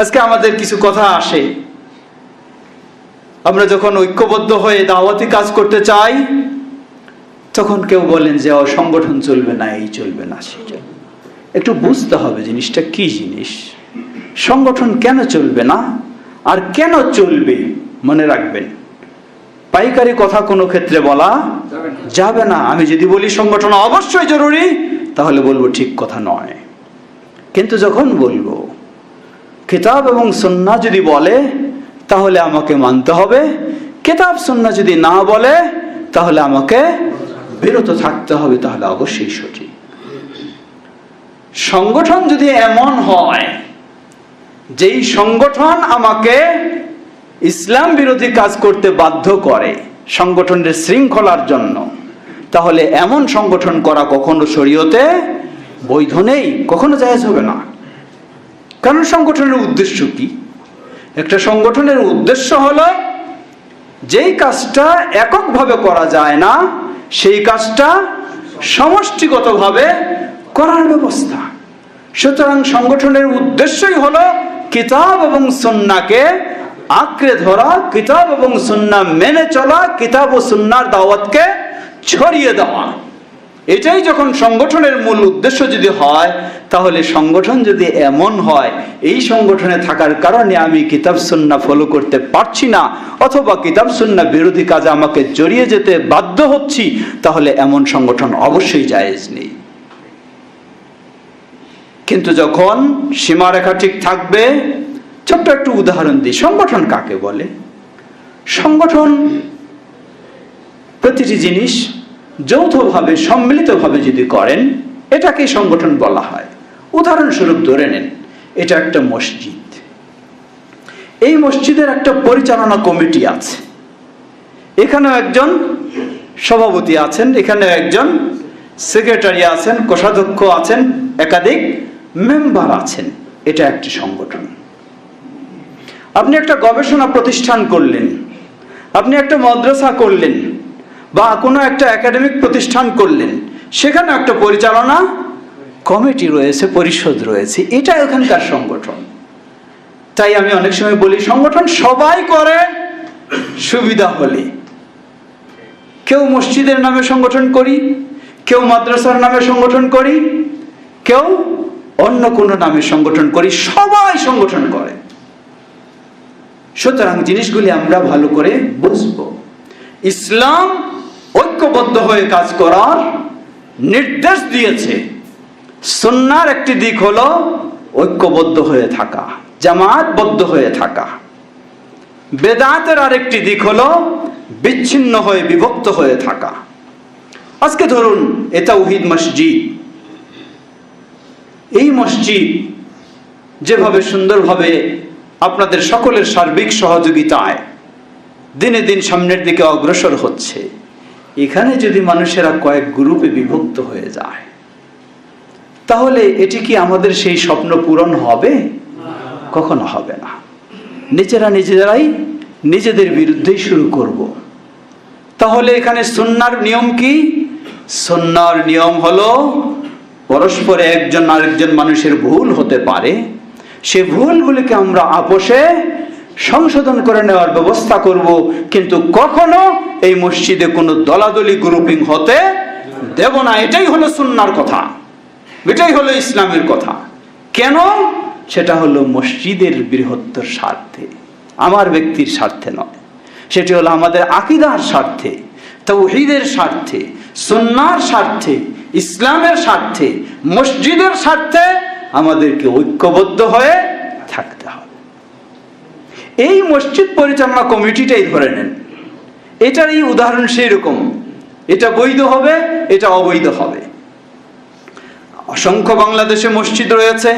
আজকে আমাদের কিছু কথা আসে। আমরা যখন ঐক্যবদ্ধ হয়ে দাওয়াতি কাজ করতে চাই, তখন কেউ বলেন যে, ও, সংগঠন চলবে না, এই চলবে না সেই চলবে একটু বুঝতে হবে জিনিসটা কি জিনিস। সংগঠন কেন চলবে না আর কেন চলবে, মনে রাখবেন। পাইকারি কথা কোনো ক্ষেত্রে বলা যাবে না। আমি যদি বলি সংগঠন অবশ্যই জরুরি, তাহলে বলব ঠিক কথা নয়। কিন্তু যখন বলব কিতাব এবং সন্না যদি বলে, তাহলে আমাকে মানতে হবে। কিতাব সন্না যদি না বলে, তাহলে আমাকে বিরত থাকতে হবে, তাহলে অবশ্যই সঠিক। সংগঠন যদি এমন হয়, যেই সংগঠন আমাকে ইসলাম বিরোধী কাজ করতে বাধ্য করে সংগঠনের শৃঙ্খলার জন্য, তাহলে এমন সংগঠন করা কখনো শরীয়তে বৈধ নেই, কখনো জায়েজ হবে না। কারণ সংগঠনের উদ্দেশ্য কি? একটা সংগঠনের উদ্দেশ্য হলো যেই কাজটা এককভাবে করা যায় না, সেই কাজটা সমষ্টিগতভাবে করার ব্যবস্থা। সুতরাং সংগঠনের উদ্দেশ্যই হলো কিতাব এবং সন্নাকে আঁকড়ে ধরা, কিতাব এবং সুন্না মেনে চলা, কিতাব ও সুন্নার দাওয়াতকে ছড়িয়ে দেওয়া। এটাই যখন সংগঠনের মূল উদ্দেশ্য যদি হয়, তাহলে সংগঠন যদি এমন হয়, এই সংগঠনে থাকার কারণে আমি কিতাব সুন্না ফলো করতে পারছি না, অথবা কিতাব সুন্না বিরোধী কাজে আমাকে জড়িয়ে যেতে বাধ্য হচ্ছি, তাহলে এমন সংগঠন অবশ্যই জায়েজ নেই। কিন্তু যখন সীমারেখা ঠিক থাকবে, ছোট্ট একটু উদাহরণ দিই, সংগঠন কাকে বলে? সংগঠন প্রতিটি জিনিস যৌথভাবে, সম্মিলিতভাবে যদি করেন এটাকে সংগঠন বলা হয়। উদাহরণস্বরূপ ধরে নেন, এটা একটা মসজিদ। এই মসজিদের একটা পরিচালনা কমিটি আছে। এখানেও একজন সভাপতি আছেন, এখানেও একজন সেক্রেটারি আছেন, কোষাধ্যক্ষ আছেন, একাধিক মেম্বার আছেন। এটা একটি সংগঠন। আপনি একটা গবেষণা প্রতিষ্ঠান করলেন, আপনি একটা মাদ্রাসা করলেন বা কোনো একটা একাডেমিক প্রতিষ্ঠান করলেন, সেখানে একটা পরিচালনা কমিটি রয়েছে, পরিষদ রয়েছে, এটা ওখানকার সংগঠন। তাই আমি অনেক সময় বলি, সংগঠন সবাই করে, সুবিধা হলে। কেউ মসজিদের নামে সংগঠন করি, কেউ মাদ্রাসার নামে সংগঠন করি, কেউ অন্য কোনো নামে সংগঠন করি, সবাই সংগঠন করে। সুতরাং জিনিসগুলি আমরা ভালো করে বুঝব। ইসলাম ঐক্যবদ্ধ হয়ে কাজ করার নির্দেশ দিয়েছে। সন্ন্যার একটি দিক হলো ঐক্যবদ্ধ হয়ে থাকা জামাতবদ্ধ হয়ে থাকা। বেদাতের আরেকটি দিক হলো বিচ্ছিন্ন হয়ে বিভক্ত হয়ে থাকা। আজকে ধরুন, এটা উহিদ মসজিদ। এই মসজিদ যেভাবে সুন্দরভাবে আপনাদের সকলের সার্বিক সহযোগিতায় দিনে দিন সামনের দিকে অগ্রসর হচ্ছে এখানে যদি মানুষেরা কয়েক গ্রুপে বিভক্ত হয়ে যায়, তাহলে এটি কি আমাদের সেই স্বপ্ন পূরণ হবে? কখনো হবে না। নিজেরা নিজেরাই নিজেদের বিরুদ্ধেই শুরু করব। তাহলে এখানে সন্ন্যার নিয়ম কি? সন্ন্যার নিয়ম হলো, পরস্পরে একজন আরেকজন মানুষের ভুল হতে পারে। সে ভুলগুলিকে আমরা আপোষে সংশোধন করে নেওয়ার ব্যবস্থা করব, কিন্তু কখনো এই মসজিদে কোনো দলাদলি গ্রুপিং হতে দেব না। এটাই হলো সুন্নার কথা। এটাই হলো ইসলামের কথা। কেন? সেটা হলো মসজিদের বৃহত্তর স্বার্থে, আমার ব্যক্তির স্বার্থে নয়। সেটি হলো আমাদের আকিদার স্বার্থে, তৌহিদের স্বার্থে, সুন্নার স্বার্থে, ইসলামের স্বার্থে, মসজিদের স্বার্থে আমাদেরকে ঐক্যবদ্ধ হয়ে এই মসজিদ পরিচালনা কমিটিটাই ধরে নেন। এটার এই উদাহরণ সেই রকম এটা বৈধ হবে, এটা অবৈধ হবে। অসংখ্য বাংলাদেশে মসজিদ রয়েছে।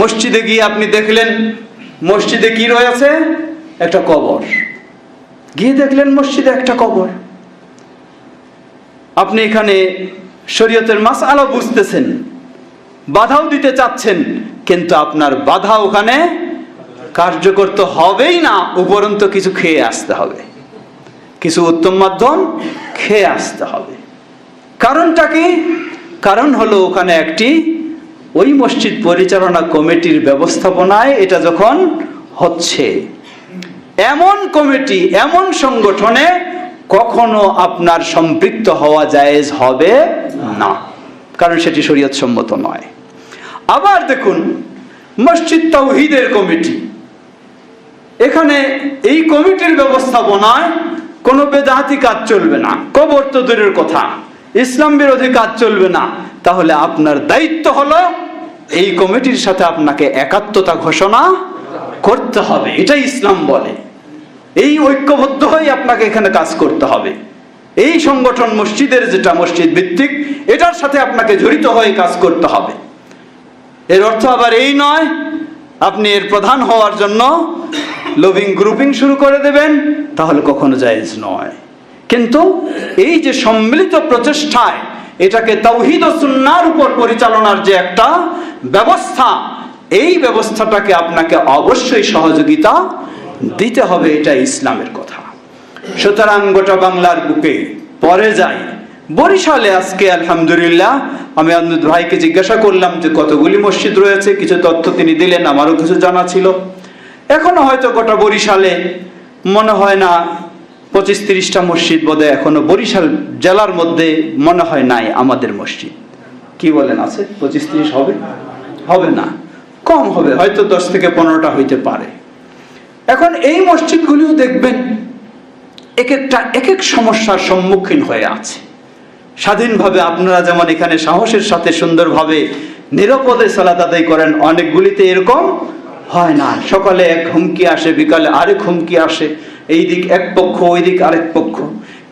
মসজিদে গিয়ে আপনি দেখলেন, মসজিদে কি রয়েছে? একটা কবর। গিয়ে দেখলেন মসজিদে একটা কবর। আপনি এখানে শরীয়তের মাস আলো বুঝতেছেন, বাধাও দিতে চাচ্ছেন, কিন্তু আপনার বাধা ওখানে কার্যকর তো হবেই না, উপরন্ত কিছু খেয়ে আসতে হবে। কিছু উত্তম মাধ্যম খেয়ে আসতে হবে। কারণটা কি? কারণ হলো ওখানে একটি, ওই মসজিদ পরিচালনা কমিটির ব্যবস্থাপনায় এটা যখন হচ্ছে, এমন কমিটি, এমন সংগঠনে কখনো আপনার সম্পৃক্ত হওয়া জায়েজ হবে না। কারণ সেটি শরীয়ত সম্মত নয়। আবার দেখুন, মসজিদ তাওহিদের কমিটি এখানে এই কমিটির ব্যবস্থাপনায় কোনো বেদাহাতি কাজ চলবে না। কবর তো দূরের কথা। ইসলাম বিরোধী কাজ চলবে না। তাহলে আপনার দায়িত্ব হলো এই কমিটির সাথে আপনাকে একাত্মতা ঘোষণা করতে হবে। এটাই ইসলাম বলে। এই ঐক্যবদ্ধ হয়ে আপনাকে এখানে কাজ করতে হবে। এই সংগঠন মসজিদের যেটা মসজিদ ভিত্তিক, এটার সাথে আপনাকে জড়িত হয়ে কাজ করতে হবে। এর অর্থ আবার এই নয়, আপনি এর প্রধান হওয়ার জন্য লভিং গ্রুপিং শুরু করে দেবেন, তাহলে কখনো জায়েজ নয়। কিন্তু এই যে সম্মিলিত প্রচেষ্টায় এটাকে তৌহিদ ও সুন্নার উপর পরিচালনার যে একটা ব্যবস্থা, এই ব্যবস্থাটাকে আপনাকে অবশ্যই সহযোগিতা দিতে হবে এটা ইসলামের কথা। সুতরাং গোটা বাংলার বুকে পরে যাই। বরিশালে আজকে আলহামদুলিল্লাহ, আমি আন্দুদ ভাইকে জিজ্ঞাসা করলাম যে কতগুলি মসজিদ রয়েছে, কিছু তথ্য তিনি দিলেন, আমারও কিছু জানা ছিল। এখনও হয়তো গোটা বরিশালে, মনে হয় না পঁচিশ তিরিশটা মসজিদ বোধ এখনও বরিশাল জেলার মধ্যে মনে হয় নাই আমাদের মসজিদ। কি বলেন আছে? পঁচিশ তিরিশ হবে? হবে না। কম হবে, হয়তো দশ থেকে পনেরোটা হইতে পারে। এখন এই মসজিদগুলিও দেখবেন এক একটা এক এক সমস্যার সম্মুখীন হয়ে আছে। স্বাধীনভাবে আপনারা যেমন এখানে সাহসের সাথে সুন্দরভাবে নিরাপদে সালাত আদায় করেন, অনেকগুলিতে এরকম হয় না। সকালে এক হুমকি আসে, বিকালে আরেক হুমকি আসে। এই দিক এক পক্ষ, ওই দিক আরেক পক্ষ।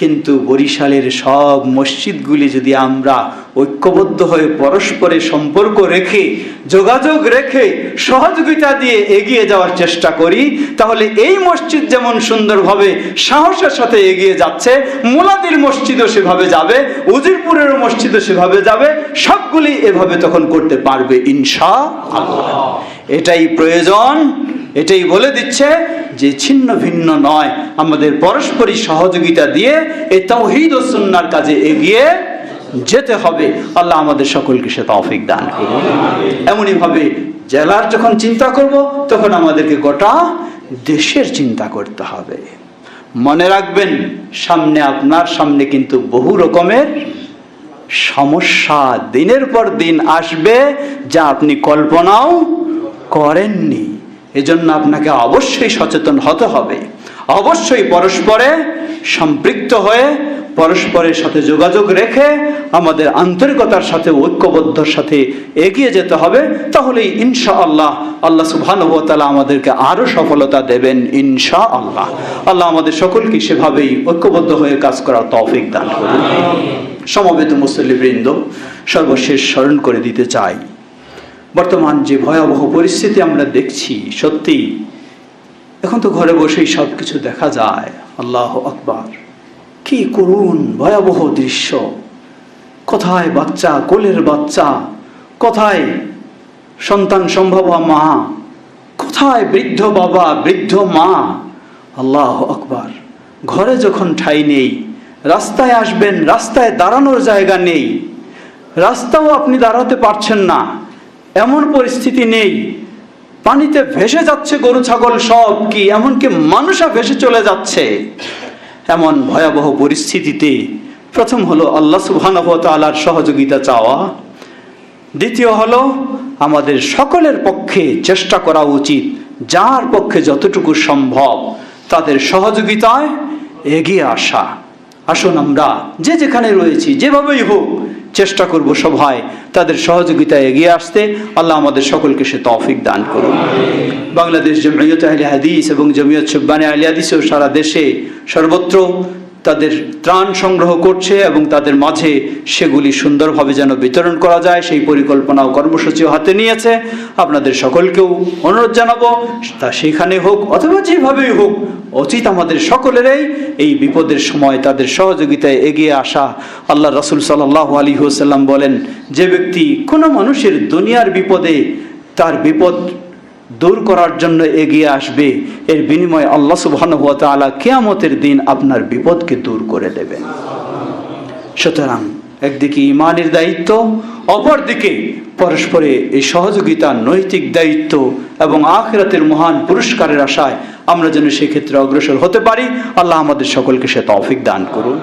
কিন্তু বরিশালের সব মসজিদগুলি যদি আমরা ঐক্যবদ্ধ হয়ে পরস্পরের সম্পর্ক রেখে, যোগাযোগ রেখে, সহযোগিতা দিয়ে এগিয়ে যাওয়ার চেষ্টা করি, তাহলে এই মসজিদ যেমন সুন্দরভাবে সাহসের সাথে এগিয়ে যাচ্ছে, মুলাদির মসজিদও সেভাবে যাবে উজিরপুরের মসজিদও সেভাবে যাবে, সবগুলি এভাবে তখন করতে পারবে ইনশা আল্লাহ এটাই প্রয়োজন, এটাই বলে দিচ্ছে যে ছিন্ন ভিন্ন নয়। আমাদের পরস্পরই সহযোগিতা দিয়ে এই তৌহিদ ও সুন্নার কাজে এগিয়ে যেতে হবে। আল্লাহ আমাদের সকলকে সে তৌফিক দান করুন। এমনই ভাবে জেলার যখন চিন্তা করব, তখন আমাদেরকে গোটা দেশের চিন্তা করতে হবে। মনে রাখবেন, সামনে আপনার সামনে কিন্তু বহু রকমের সমস্যা দিনের পর দিন আসবে যা আপনি কল্পনাও করেননি। এজন্য আপনাকে অবশ্যই সচেতন হতে হবে। অবশ্যই পরস্পরে সম্পৃক্ত হয়ে পরস্পরের সাথে যোগাযোগ রেখে আমাদের আন্তরিকতার সাথে, ঐক্যবদ্ধর সাথে এগিয়ে যেতে হবে। তাহলেই ইনশা আল্লাহ আল্লাহ সুবহানুভতালা আমাদেরকে আরও সফলতা দেবেন ইনশা আল্লাহ আল্লাহ আমাদের সকলকে সেভাবেই ঐক্যবদ্ধ হয়ে কাজ করার তৌফিক দান করুন। সমবেত মুসল্লিবৃন্দ সর্বশেষ স্মরণ করে দিতে চাই। বর্তমান যে ভয়াবহ পরিস্থিতি আমরা দেখছি, সত্যি, এখন তো ঘরে বসেই সব কিছু দেখা যায়। আল্লাহ আকবার। কি করুন ভয়াবহ দৃশ্য। কোথায় বাচ্চা, কোলের বাচ্চা? কোথায় সন্তান সম্ভবা মা? কোথায় বৃদ্ধ বাবা, বৃদ্ধ মা? আল্লাহ আকবার। ঘরে যখন ঠাই নেই, রাস্তায় আসবেন, রাস্তায় দাঁড়ানোর জায়গা নেই, রাস্তাও আপনি দাঁড়াতে পারছেন না। এমন পরিস্থিতি নেই। পানিতে ভেসে যাচ্ছে গরু, ছাগল সব কি, এমনকি মানুষও ভেসে চলে যাচ্ছে। এমন ভয়াবহ পরিস্থিতিতে প্রথম হলো আল্লাহ সুবহানাহু ওয়া সহযোগিতা চাওয়া। দ্বিতীয় হলো আমাদের সকলের পক্ষে চেষ্টা করা উচিত, যার পক্ষে যতটুকু সম্ভব তাদের সহযোগিতায় এগিয়ে আসা। আসুন আমরা যে যেখানে রয়েছি, যেভাবেই হোক চেষ্টা করব সবাই তাদের সহযোগিতায় এগিয়ে আসতে। আল্লাহ আমাদের সকলকে সে তৌফিক দান করুন। বাংলাদেশ জমিয়ত আহলে হাদিস এবং জমিয়ত সুব্বানে আলী হাদিসেও সারা দেশে সর্বত্র তাদের ত্রাণ সংগ্রহ করছে এবং তাদের মাঝে সেগুলি সুন্দরভাবে যেন বিতরণ করা যায়, সেই পরিকল্পনা ও কর্মসূচিও হাতে নিয়েছে। আপনাদের সকলকেও অনুরোধ জানাব, তা সেখানে হোক অথবা যেভাবেই হোক উচিত আমাদের সকলেরই এই বিপদের সময় তাদের সহযোগিতায় এগিয়ে আসা। আল্লাহ রসুল সাল্লাহ আলী হুসাল্লাম বলেন, যে ব্যক্তি কোনো মানুষের দুনিয়ার বিপদে তার বিপদ দূর করার জন্য এগিয়ে আসবে, এর বিনিময়ে আল্লাহ সুবহানাহু ওয়া তাআলা কিয়ামতের দিন আপনার বিপদকে দূর করে দেবেন সুতরাং একদিকে ইমানের দায়িত্ব, অপরদিকে পরস্পরে এই সহযোগিতা, নৈতিক দায়িত্ব এবং আখেরাতের মহান পুরস্কারের আশায় আমরা যেন সেক্ষেত্রে অগ্রসর হতে পারি। আল্লাহ আমাদের সকলকে সে তৌফিক দান করুন।